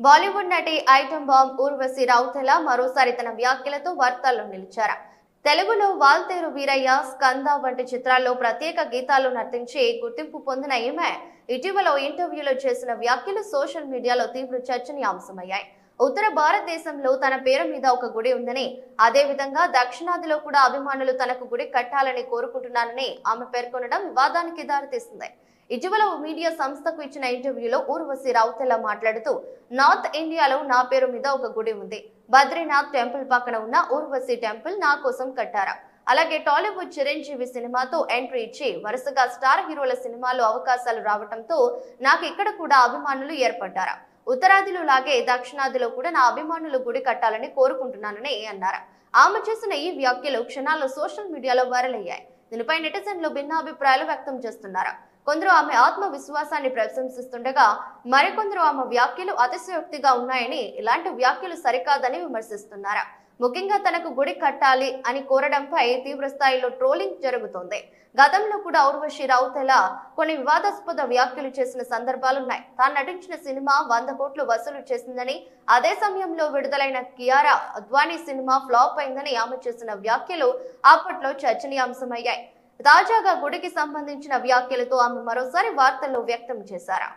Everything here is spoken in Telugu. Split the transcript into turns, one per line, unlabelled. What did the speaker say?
బాలీవుడ్ నటి ఐటమ్ బాంబ్ ఊర్వశి రౌతెల మరోసారి తన వ్యాఖ్యలతో వార్తల్లో నిలిచారు. తెలుగులో వాల్తేరు వీరయ్య స్కంద వంటి చిత్రాల్లో ప్రత్యేక గీతాలు నర్తించి గుర్తింపు పొందిన ఈమె ఇటీవల ఇంటర్వ్యూలో చేసిన వ్యాఖ్యలు సోషల్ మీడియాలో తీవ్ర చర్చనీయాంశమయ్యాయి. ఉత్తర భారతదేశంలో తన పేరు మీద ఒక గుడి ఉందని అదే విధంగా దక్షిణాదిలో కూడా అభిమానులు తనకు గుడి కట్టాలని కోరుకుంటున్నానని ఆమె పేర్కొనడం వివాదానికి దారితీస్తుంది ఇటీవల మీడియా సంస్థకు ఇచ్చిన ఇంటర్వ్యూలో ఊర్వశి రౌతెల మాట్లాడుతూ నార్త్ ఇండియాలో నా పేరు మీద ఒక గుడి ఉంది. బద్రీనాథ్ టెంపుల్ పక్కన ఉన్న ఊర్వశి టెంపుల్ నా కోసం కట్టారా? అలాగే టాలీవుడ్ చిరంజీవి సినిమాతో ఎంట్రీ ఇచ్చి వరుసగా స్టార్ హీరోల సినిమాలో అవకాశాలు రావటంతో నాకు ఇక్కడ కూడా అభిమానులు ఏర్పడ్డారా? ఉత్తరాదిలో లాగే దక్షిణాదిలో కూడా నా అభిమానులు గుడి కట్టాలని కోరుకుంటున్నానని అన్నారు? ఆమె చేసిన ఈ వ్యాఖ్యలు క్షణాల్లో సోషల్ మీడియాలో వైరల్ అయ్యాయి. దీనిపై నెటిజన్లు భిన్నాభిప్రాయాలు వ్యక్తం చేస్తున్నారు? కొందరు ఆమె ఆత్మవిశ్వాసాన్ని ప్రశంసిస్తుండగా మరికొందరు ఆమె వ్యాఖ్యలు అతిశయోక్తిగా ఉన్నాయని ఇలాంటి వ్యాఖ్యలు సరికాదని విమర్శిస్తున్నారు? ముఖ్యంగా తనకు గుడి కట్టాలి అని కోరడంపై తీవ్రస్థాయిలో ట్రోలింగ్ జరుగుతోంది. గతంలో కూడా ఔర్వశి రౌతెలా కొన్ని వివాదాస్పద వ్యాఖ్యలు చేసిన సందర్భాలున్నాయి. తాను నటించిన సినిమా వంద కోట్లు వసూలు చేసిందని అదే సమయంలో విడుదలైన కియారా అద్వానీ సినిమా ఫ్లాప్ అయిందని ఆమె చేసిన వ్యాఖ్యలు అప్పట్లో చర్చనీయాంశమయ్యాయి. తాజాగా గుడికి సంబంధించిన వ్యాఖ్యలతో ఆమె మరోసారి వార్తల్లో వ్యక్తం చేశారు.